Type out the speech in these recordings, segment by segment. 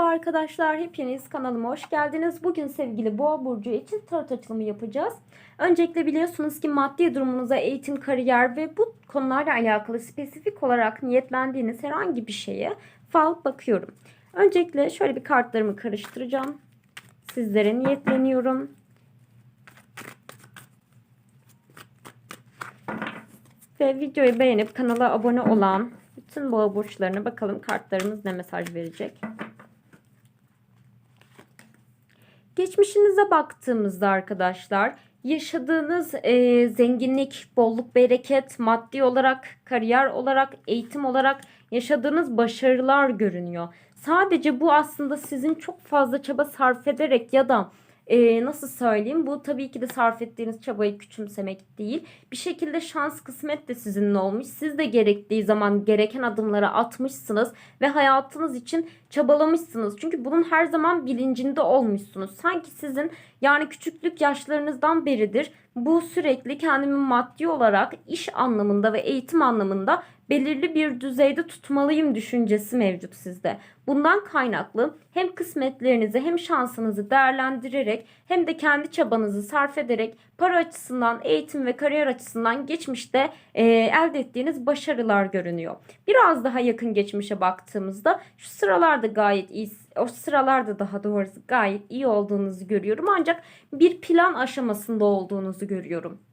Merhaba arkadaşlar, hepiniz kanalıma hoş geldiniz. Bugün sevgili Boğa burcu için tarot açılımı yapacağız. Öncelikle biliyorsunuz ki maddi durumunuza, eğitim, kariyer ve bu konularla alakalı spesifik olarak niyetlendiğiniz herhangi bir şeye fal bakıyorum. Öncelikle şöyle bir kartlarımı karıştıracağım. Sizlere niyetleniyorum. Ve videoyu beğenip kanala abone olan bütün boğa burçlarına bakalım kartlarımız ne mesaj verecek. Geçmişinize baktığımızda arkadaşlar yaşadığınız e, zenginlik, bolluk, bereket, maddi olarak, kariyer olarak, eğitim olarak yaşadığınız başarılar görünüyor. Sadece bu aslında sizin çok fazla çaba sarf ederek ya da e, nasıl söyleyeyim bu tabii ki de sarf ettiğiniz çabayı küçümsemek değil. Bir şekilde şans kısmet de sizinle olmuş. Siz de gerektiği zaman gereken adımları atmışsınız ve hayatınız için çabalamışsınız. Çünkü bunun her zaman bilincinde olmuşsunuz. Sanki sizin yani küçüklük yaşlarınızdan beridir bu sürekli kendimi maddi olarak iş anlamında ve eğitim anlamında belirli bir düzeyde tutmalıyım düşüncesi mevcut sizde. Bundan kaynaklı hem kısmetlerinizi hem şansınızı değerlendirerek hem de kendi çabanızı sarf ederek para açısından, eğitim ve kariyer açısından geçmişte e, elde ettiğiniz başarılar görünüyor. Biraz daha yakın geçmişe baktığımızda şu sıralarda gayet iyi, o sıralarda daha doğrusu gayet iyi olduğunuzu görüyorum. Ancak bir plan aşamasında olduğunuzu görüyorum.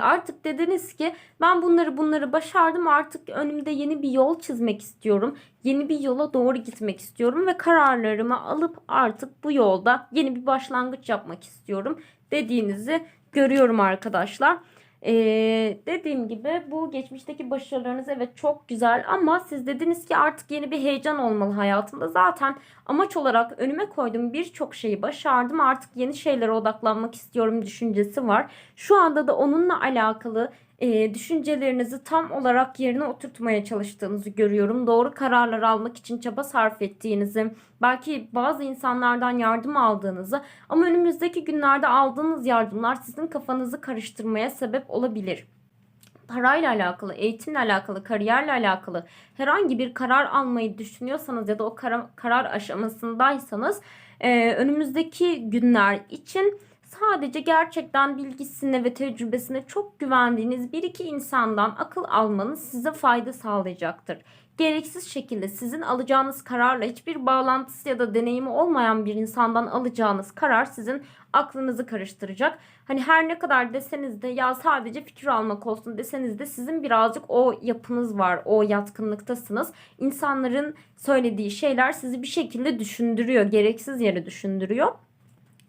Artık dediniz ki ben bunları bunları başardım artık önümde yeni bir yol çizmek istiyorum. Yeni bir yola doğru gitmek istiyorum ve kararlarımı alıp artık bu yolda yeni bir başlangıç yapmak istiyorum dediğinizi görüyorum arkadaşlar. Ee, dediğim gibi bu geçmişteki başarılarınız evet çok güzel ama siz dediniz ki artık yeni bir heyecan olmalı hayatımda. Zaten amaç olarak önüme koyduğum birçok şeyi başardım. Artık yeni şeylere odaklanmak istiyorum düşüncesi var. Şu anda da onunla alakalı e, düşüncelerinizi tam olarak yerine oturtmaya çalıştığınızı görüyorum. Doğru kararlar almak için çaba sarf ettiğinizi, belki bazı insanlardan yardım aldığınızı ama önümüzdeki günlerde aldığınız yardımlar sizin kafanızı karıştırmaya sebep olabilir parayla alakalı, eğitimle alakalı, kariyerle alakalı herhangi bir karar almayı düşünüyorsanız ya da o karar, karar aşamasındaysanız e, önümüzdeki günler için sadece gerçekten bilgisine ve tecrübesine çok güvendiğiniz bir iki insandan akıl almanız size fayda sağlayacaktır. Gereksiz şekilde sizin alacağınız kararla hiçbir bağlantısı ya da deneyimi olmayan bir insandan alacağınız karar sizin aklınızı karıştıracak. Hani her ne kadar deseniz de ya sadece fikir almak olsun deseniz de sizin birazcık o yapınız var, o yatkınlıktasınız. İnsanların söylediği şeyler sizi bir şekilde düşündürüyor, gereksiz yere düşündürüyor.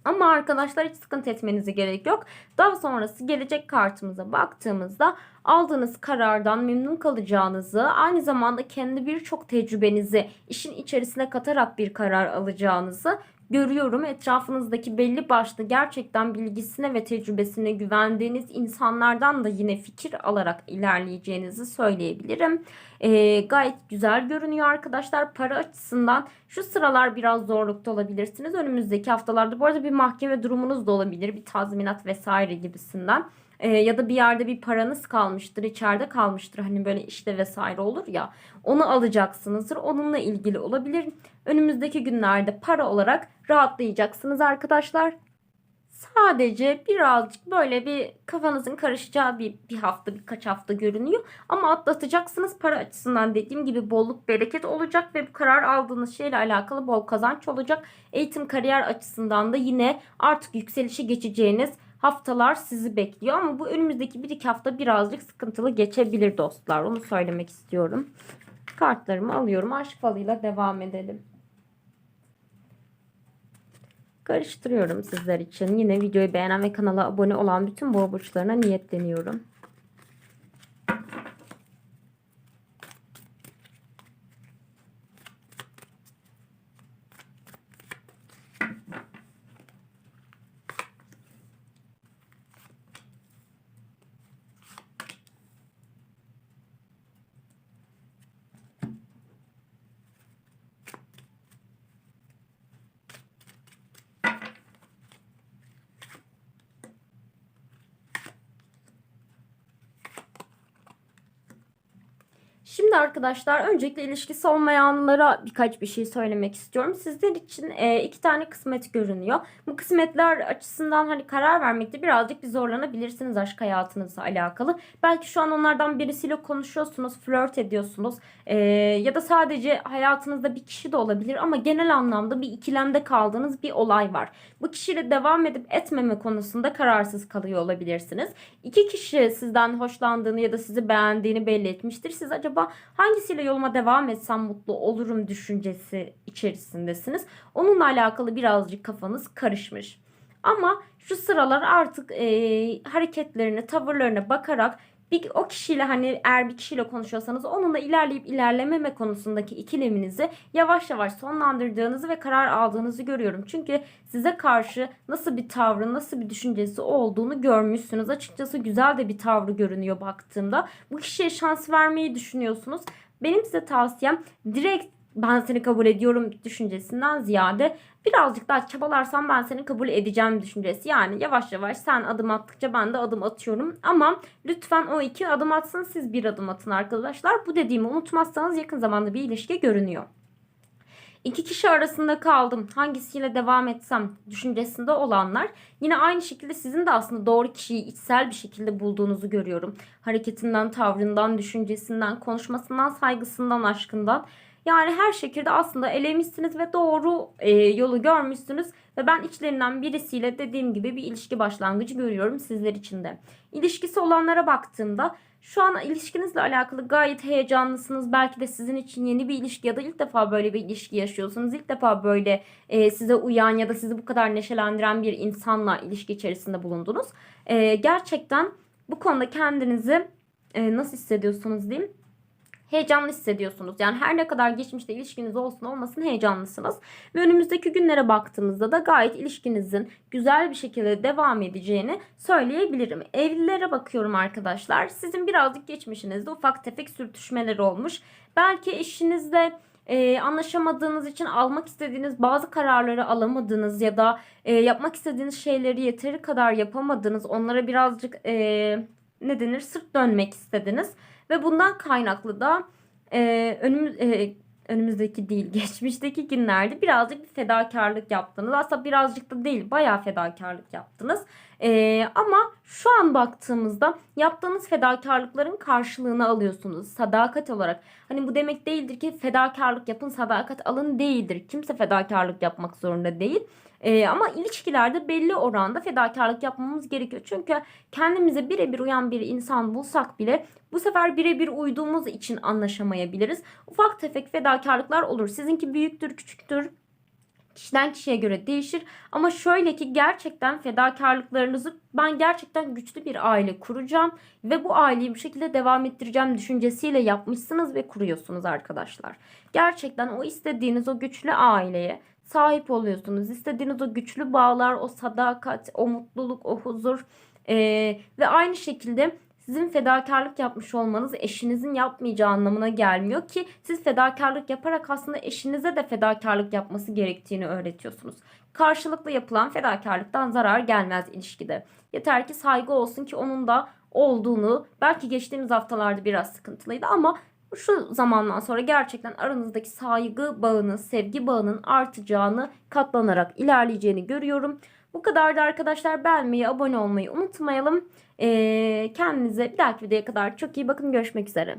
Ama arkadaşlar hiç sıkıntı etmenize gerek yok. Daha sonrası gelecek kartımıza baktığımızda aldığınız karardan memnun kalacağınızı, aynı zamanda kendi birçok tecrübenizi işin içerisine katarak bir karar alacağınızı görüyorum. Etrafınızdaki belli başlı gerçekten bilgisine ve tecrübesine güvendiğiniz insanlardan da yine fikir alarak ilerleyeceğinizi söyleyebilirim. Ee, gayet güzel görünüyor arkadaşlar. Para açısından şu sıralar biraz zorlukta olabilirsiniz. Önümüzdeki haftalarda bu arada bir mahkeme durumunuz da olabilir. Bir tazminat vesaire gibisinden e, ya da bir yerde bir paranız kalmıştır, içeride kalmıştır. Hani böyle işte vesaire olur ya. Onu alacaksınızdır. Onunla ilgili olabilir. Önümüzdeki günlerde para olarak rahatlayacaksınız arkadaşlar. Sadece birazcık böyle bir kafanızın karışacağı bir, bir hafta birkaç hafta görünüyor. Ama atlatacaksınız para açısından dediğim gibi bolluk bereket olacak ve bu karar aldığınız şeyle alakalı bol kazanç olacak. Eğitim kariyer açısından da yine artık yükselişi geçeceğiniz haftalar sizi bekliyor. Ama bu önümüzdeki bir iki hafta birazcık sıkıntılı geçebilir dostlar. Onu söylemek istiyorum. Kartlarımı alıyorum. Aşk falıyla devam edelim. Karıştırıyorum sizler için. Yine videoyu beğenen ve kanala abone olan bütün boğa burçlarına niyetleniyorum. Şimdi arkadaşlar öncelikle ilişkisi olmayanlara birkaç bir şey söylemek istiyorum. Sizler için e, iki tane kısmet görünüyor. Bu kısmetler açısından hani karar vermekte birazcık bir zorlanabilirsiniz aşk hayatınızla alakalı. Belki şu an onlardan birisiyle konuşuyorsunuz, flört ediyorsunuz e, ya da sadece hayatınızda bir kişi de olabilir ama genel anlamda bir ikilemde kaldığınız bir olay var. Bu kişiyle devam edip etmeme konusunda kararsız kalıyor olabilirsiniz. İki kişi sizden hoşlandığını ya da sizi beğendiğini belli etmiştir. Siz acaba hangisiyle yoluma devam etsem mutlu olurum düşüncesi içerisindesiniz. Onunla alakalı birazcık kafanız karışmış. Ama şu sıralar artık e, hareketlerine, tavırlarına bakarak bir, o kişiyle hani eğer bir kişiyle konuşuyorsanız onunla ilerleyip ilerlememe konusundaki ikileminizi yavaş yavaş sonlandırdığınızı ve karar aldığınızı görüyorum. Çünkü size karşı nasıl bir tavrı, nasıl bir düşüncesi olduğunu görmüşsünüz. Açıkçası güzel de bir tavrı görünüyor baktığımda. Bu kişiye şans vermeyi düşünüyorsunuz. Benim size tavsiyem direkt ben seni kabul ediyorum düşüncesinden ziyade birazcık daha çabalarsam ben seni kabul edeceğim düşüncesi. Yani yavaş yavaş sen adım attıkça ben de adım atıyorum. Ama lütfen o iki adım atsın siz bir adım atın arkadaşlar. Bu dediğimi unutmazsanız yakın zamanda bir ilişki görünüyor. İki kişi arasında kaldım. Hangisiyle devam etsem düşüncesinde olanlar yine aynı şekilde sizin de aslında doğru kişiyi içsel bir şekilde bulduğunuzu görüyorum. Hareketinden, tavrından, düşüncesinden, konuşmasından, saygısından, aşkından. Yani her şekilde aslında elemişsiniz ve doğru e, yolu görmüşsünüz ve ben içlerinden birisiyle dediğim gibi bir ilişki başlangıcı görüyorum sizler için de. İlişkisi olanlara baktığımda şu an ilişkinizle alakalı gayet heyecanlısınız. Belki de sizin için yeni bir ilişki ya da ilk defa böyle bir ilişki yaşıyorsunuz. İlk defa böyle e, size uyan ya da sizi bu kadar neşelendiren bir insanla ilişki içerisinde bulundunuz. E, gerçekten bu konuda kendinizi e, nasıl hissediyorsunuz diyeyim heyecanlı hissediyorsunuz. Yani her ne kadar geçmişte ilişkiniz olsun olmasın heyecanlısınız. Ve önümüzdeki günlere baktığımızda da gayet ilişkinizin güzel bir şekilde devam edeceğini söyleyebilirim. Evlilere bakıyorum arkadaşlar. Sizin birazcık geçmişinizde ufak tefek sürtüşmeler olmuş. Belki eşinizle e, anlaşamadığınız için almak istediğiniz bazı kararları alamadınız ya da e, yapmak istediğiniz şeyleri yeteri kadar yapamadınız. Onlara birazcık e, ne denir sırt dönmek istediniz. Ve bundan kaynaklı da e, önümüz, e, önümüzdeki değil geçmişteki günlerde birazcık bir fedakarlık yaptınız. Aslında birazcık da değil bayağı fedakarlık yaptınız. E, ama şu an baktığımızda yaptığınız fedakarlıkların karşılığını alıyorsunuz sadakat olarak. Hani bu demek değildir ki fedakarlık yapın sadakat alın değildir. Kimse fedakarlık yapmak zorunda değil. Ee, ama ilişkilerde belli oranda fedakarlık yapmamız gerekiyor. Çünkü kendimize birebir uyan bir insan bulsak bile bu sefer birebir uyduğumuz için anlaşamayabiliriz. Ufak tefek fedakarlıklar olur. Sizinki büyüktür, küçüktür. Kişiden kişiye göre değişir ama şöyle ki gerçekten fedakarlıklarınızı ben gerçekten güçlü bir aile kuracağım ve bu aileyi bu şekilde devam ettireceğim düşüncesiyle yapmışsınız ve kuruyorsunuz arkadaşlar. Gerçekten o istediğiniz o güçlü aileye sahip oluyorsunuz. İstediğiniz o güçlü bağlar, o sadakat, o mutluluk, o huzur ee, ve aynı şekilde sizin fedakarlık yapmış olmanız eşinizin yapmayacağı anlamına gelmiyor ki siz fedakarlık yaparak aslında eşinize de fedakarlık yapması gerektiğini öğretiyorsunuz. Karşılıklı yapılan fedakarlıktan zarar gelmez ilişkide. Yeter ki saygı olsun ki onun da olduğunu belki geçtiğimiz haftalarda biraz sıkıntılıydı ama şu zamandan sonra gerçekten aranızdaki saygı bağının, sevgi bağının artacağını, katlanarak ilerleyeceğini görüyorum. Bu kadar da arkadaşlar beğenmeyi, abone olmayı unutmayalım. Ee, kendinize bir dahaki videoya kadar çok iyi bakın. Görüşmek üzere.